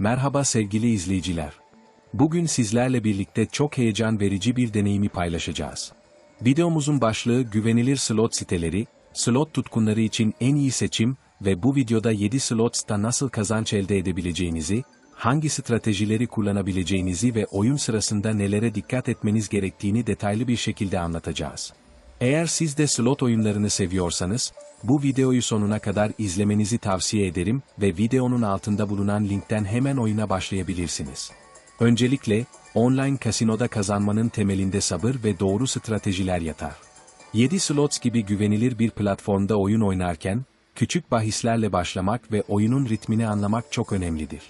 Merhaba sevgili izleyiciler. Bugün sizlerle birlikte çok heyecan verici bir deneyimi paylaşacağız. Videomuzun başlığı güvenilir slot siteleri, slot tutkunları için en iyi seçim ve bu videoda 7 slotsta nasıl kazanç elde edebileceğinizi, hangi stratejileri kullanabileceğinizi ve oyun sırasında nelere dikkat etmeniz gerektiğini detaylı bir şekilde anlatacağız. Eğer siz de slot oyunlarını seviyorsanız, bu videoyu sonuna kadar izlemenizi tavsiye ederim ve videonun altında bulunan linkten hemen oyuna başlayabilirsiniz. Öncelikle, online kasinoda kazanmanın temelinde sabır ve doğru stratejiler yatar. 7 Slots gibi güvenilir bir platformda oyun oynarken, küçük bahislerle başlamak ve oyunun ritmini anlamak çok önemlidir.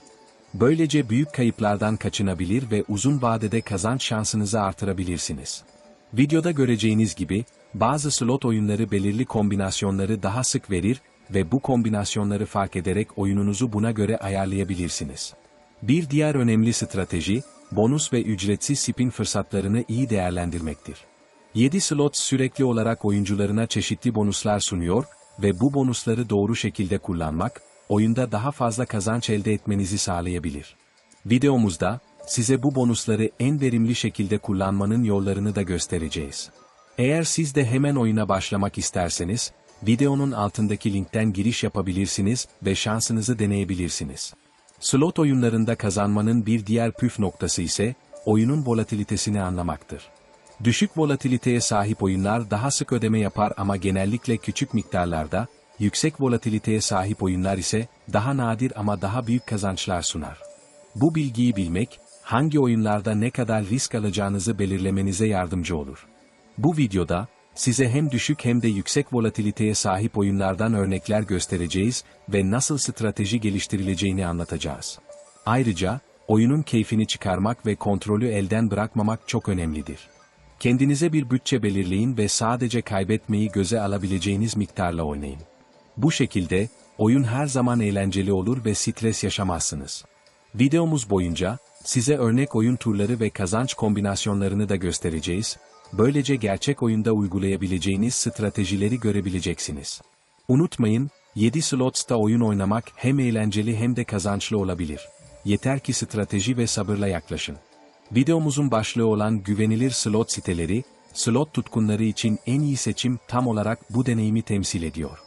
Böylece büyük kayıplardan kaçınabilir ve uzun vadede kazanç şansınızı artırabilirsiniz. Videoda göreceğiniz gibi, bazı slot oyunları belirli kombinasyonları daha sık verir ve bu kombinasyonları fark ederek oyununuzu buna göre ayarlayabilirsiniz. Bir diğer önemli strateji, bonus ve ücretsiz spin fırsatlarını iyi değerlendirmektir. 7 slot sürekli olarak oyuncularına çeşitli bonuslar sunuyor ve bu bonusları doğru şekilde kullanmak, oyunda daha fazla kazanç elde etmenizi sağlayabilir. Videomuzda, size bu bonusları en verimli şekilde kullanmanın yollarını da göstereceğiz. Eğer siz de hemen oyuna başlamak isterseniz, videonun altındaki linkten giriş yapabilirsiniz ve şansınızı deneyebilirsiniz. Slot oyunlarında kazanmanın bir diğer püf noktası ise, oyunun volatilitesini anlamaktır. Düşük volatiliteye sahip oyunlar daha sık ödeme yapar ama genellikle küçük miktarlarda, yüksek volatiliteye sahip oyunlar ise daha nadir ama daha büyük kazançlar sunar. Bu bilgiyi bilmek, hangi oyunlarda ne kadar risk alacağınızı belirlemenize yardımcı olur. Bu videoda, size hem düşük hem de yüksek volatiliteye sahip oyunlardan örnekler göstereceğiz ve nasıl strateji geliştirileceğini anlatacağız. Ayrıca, oyunun keyfini çıkarmak ve kontrolü elden bırakmamak çok önemlidir. Kendinize bir bütçe belirleyin ve sadece kaybetmeyi göze alabileceğiniz miktarla oynayın. Bu şekilde, oyun her zaman eğlenceli olur ve stres yaşamazsınız. Videomuz boyunca, size örnek oyun turları ve kazanç kombinasyonlarını da göstereceğiz, böylece gerçek oyunda uygulayabileceğiniz stratejileri görebileceksiniz. Unutmayın, 7 slotsta oyun oynamak hem eğlenceli hem de kazançlı olabilir. Yeter ki strateji ve sabırla yaklaşın. Videomuzun başlığı olan güvenilir slot siteleri, slot tutkunları için en iyi seçim tam olarak bu deneyimi temsil ediyor.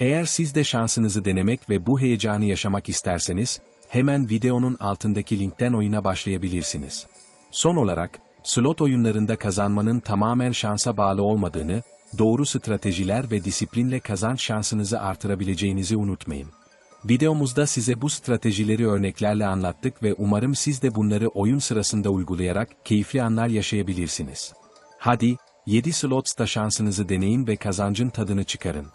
Eğer siz de şansınızı denemek ve bu heyecanı yaşamak isterseniz, hemen videonun altındaki linkten oyuna başlayabilirsiniz. Son olarak, slot oyunlarında kazanmanın tamamen şansa bağlı olmadığını, doğru stratejiler ve disiplinle kazanç şansınızı artırabileceğinizi unutmayın. Videomuzda size bu stratejileri örneklerle anlattık ve umarım siz de bunları oyun sırasında uygulayarak keyifli anlar yaşayabilirsiniz. Hadi, 7 slots'ta şansınızı deneyin ve kazancın tadını çıkarın.